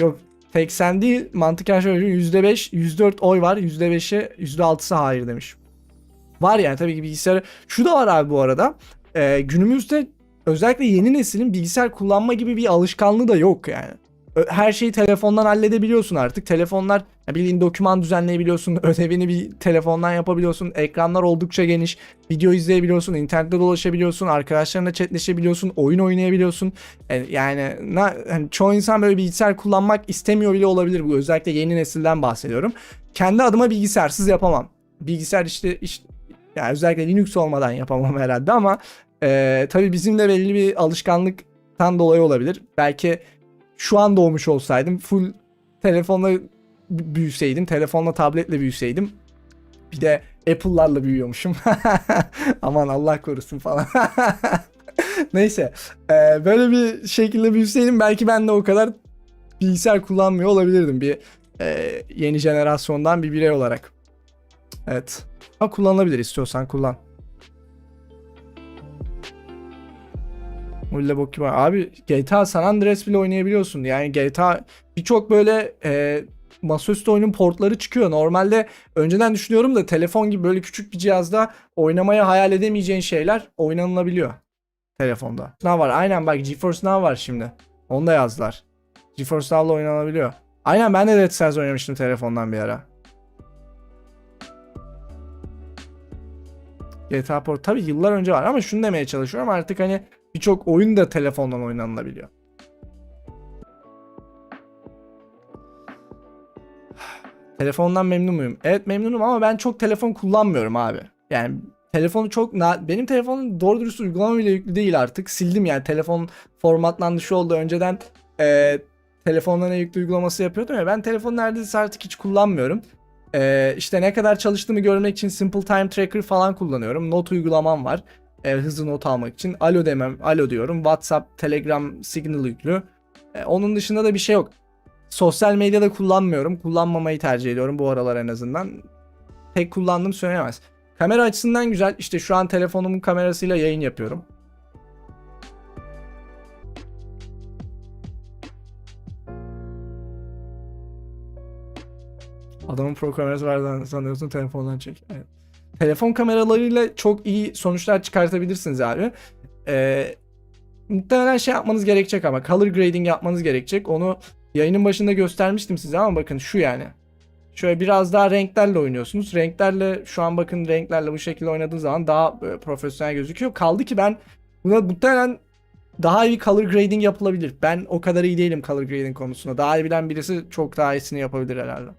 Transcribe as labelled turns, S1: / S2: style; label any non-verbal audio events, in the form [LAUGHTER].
S1: Yok tek sen değil mantıken şöyle %5 %4 oy var %5'e %6'sı hayır demiş. Var yani tabii ki bilgisayarı. Şu da var abi bu arada. Ee, günümüzde özellikle yeni neslin bilgisayar kullanma gibi bir alışkanlığı da yok yani. Her şeyi telefondan halledebiliyorsun artık. Telefonlar bildiğin doküman düzenleyebiliyorsun. [LAUGHS] Ödevini bir telefondan yapabiliyorsun. Ekranlar oldukça geniş. Video izleyebiliyorsun. internette dolaşabiliyorsun. Arkadaşlarınla chatleşebiliyorsun. Oyun oynayabiliyorsun. E, Yani na, hani çoğu insan böyle bilgisayar kullanmak istemiyor bile olabilir. Bu özellikle yeni nesilden bahsediyorum. Kendi adıma bilgisayarsız yapamam. Bilgisayar işte, işte yani özellikle Linux olmadan yapamam herhalde ama e, tabii bizim de belli bir alışkanlıktan dolayı olabilir. Belki şu an doğmuş olsaydım full telefonla büyüseydim, telefonla tabletle büyüseydim bir de Apple'larla büyüyormuşum. [LAUGHS] Aman Allah korusun falan. [LAUGHS] Neyse. e, böyle bir şekilde büyüseydim belki ben de o kadar bilgisayar kullanmıyor olabilirdim bir e, yeni jenerasyondan bir birey olarak. Evet. Ama kullanılabilir istiyorsan kullan. Mulle bok gibi. Abi GTA San Andreas bile oynayabiliyorsun. Yani GTA birçok böyle e, masaüstü oyunun portları çıkıyor. Normalde önceden düşünüyorum da telefon gibi böyle küçük bir cihazda oynamaya hayal edemeyeceğin şeyler oynanılabiliyor. Telefonda. Ne var? Aynen bak GeForce Now var şimdi. Onu da yazdılar. GeForce Now'la oynanabiliyor. Aynen ben de Dead Cells oynamıştım telefondan bir ara. GTA Port tabii yıllar önce var ama şunu demeye çalışıyorum artık hani birçok oyun da telefondan oynanılabiliyor. Telefondan memnun muyum? Evet memnunum ama ben çok telefon kullanmıyorum abi. Yani telefonu çok benim telefonum doğru dürüst uygulama bile yüklü değil artık. Sildim yani telefon formatlandı şu oldu. Önceden e, telefonla ne yüklü uygulaması yapıyordum ya ben telefonu neredeyse artık hiç kullanmıyorum. E, işte ne kadar çalıştığımı görmek için Simple Time Tracker falan kullanıyorum. Not uygulamam var. E, hızlı not almak için. Alo demem, alo diyorum. WhatsApp, Telegram, Signal yüklü. E, onun dışında da bir şey yok. Sosyal medyada kullanmıyorum. Kullanmamayı tercih ediyorum bu aralar en azından. Tek kullandığım söylenemez. Kamera açısından güzel. İşte şu an telefonumun kamerasıyla yayın yapıyorum. Adamın pro kamerası var sanıyorsun telefondan çek. Evet. Telefon kameralarıyla çok iyi sonuçlar çıkartabilirsiniz abi. Ee, muhtemelen şey yapmanız gerekecek ama color grading yapmanız gerekecek. Onu yayının başında göstermiştim size ama bakın şu yani. Şöyle biraz daha renklerle oynuyorsunuz. Renklerle şu an bakın renklerle bu şekilde oynadığınız zaman daha profesyonel gözüküyor. Kaldı ki ben buna muhtemelen daha iyi color grading yapılabilir. Ben o kadar iyi değilim color grading konusunda. Daha iyi bilen birisi çok daha iyisini yapabilir herhalde.